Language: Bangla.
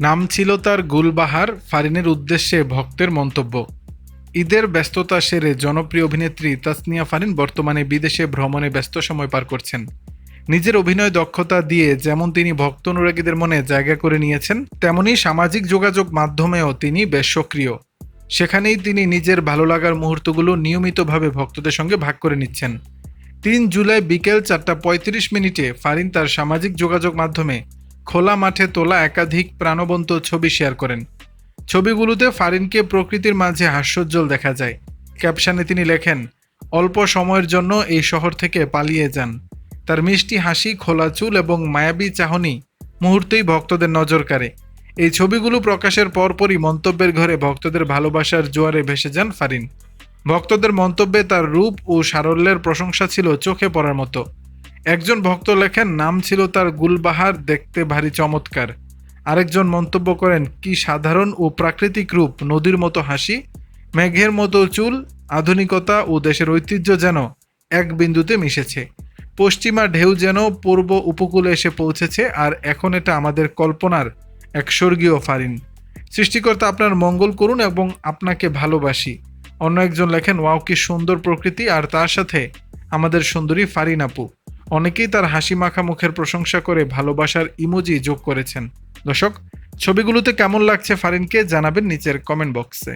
নাম ছিল তার গুলবাহার ফারিনের উদ্দেশ্যে ভক্তের মন্তব্য। ঈদের ব্যস্ততা সেরে জনপ্রিয় অভিনেত্রী তাসনিয়া ফারিন বর্তমানে বিদেশে ভ্রমণে ব্যস্ত সময় পার করছেন। নিজের অভিনয় দক্ষতা দিয়ে যেমন তিনি ভক্ত অনুরাগীদের মনে জায়গা করে নিয়েছেন, তেমনি সামাজিক যোগাযোগ মাধ্যমেও তিনি বেশ সক্রিয়। সেখানেই তিনি নিজের ভালো লাগার মুহূর্তগুলো নিয়মিতভাবে ভক্তদের সঙ্গে ভাগ করে নিচ্ছেন। তিন জুলাই বিকেল চারটা পঁয়ত্রিশ মিনিটে ফারিন তার সামাজিক যোগাযোগ মাধ্যমে খোলা মাঠে তোলা একাধিক প্রাণবন্ত ছবি শেয়ার করেন। ছবিগুলোতে ফারিনকে প্রকৃতির মাঝে হাস্যোজ্জ্বল দেখা যায়। ক্যাপশনে তিনি লেখেন, অল্প সময়ের জন্য এই শহর থেকে পালিয়ে যান। তার মিষ্টি হাসি, খোলা চুল এবং মায়াবী চাহনি মুহূর্তেই ভক্তদের নজর কাড়ে। এই ছবিগুলো প্রকাশের পরপরই মন্তব্যের ঘরে ভক্তদের ভালোবাসার জোয়ারে ভেসে যান ফারিন। ভক্তদের মন্তব্যে তার রূপ ও সারল্যের প্রশংসা ছিল চোখে পড়ার মতো। একজন ভক্ত লেখেন, নাম ছিল তার গুলবাহার দেখতে ভারী চমৎকার। আরেকজন মন্তব্য করেন, কি সাধারণ ও প্রাকৃতিক রূপ, নদীর মতো হাসি, মেঘের মতো চুল, আধুনিকতা ও দেশের ঐতিহ্য যেন এক বিন্দুতে মিশেছে। পশ্চিমা ঢেউ যেন পূর্ব উপকূলে এসে পৌঁছেছে, আর এখন এটা আমাদের কল্পনার এক স্বর্গীয় ফারিন। সৃষ্টিকর্তা আপনার মঙ্গল করুন এবং আপনাকে ভালোবাসি। অন্য একজন লেখেন, ওয়াও, কি সুন্দর প্রকৃতি, আর তার সাথে আমাদের সুন্দরী ফারিন আপু। অনেকেই তার হাসি মাখা মুখের প্রশংসা করে ভালোবাসার ইমোজি যোগ করেছেন। দর্শক, ছবিগুলোতে কেমন লাগছে ফারিনকে জানাবেন নিচের কমেন্ট বক্সে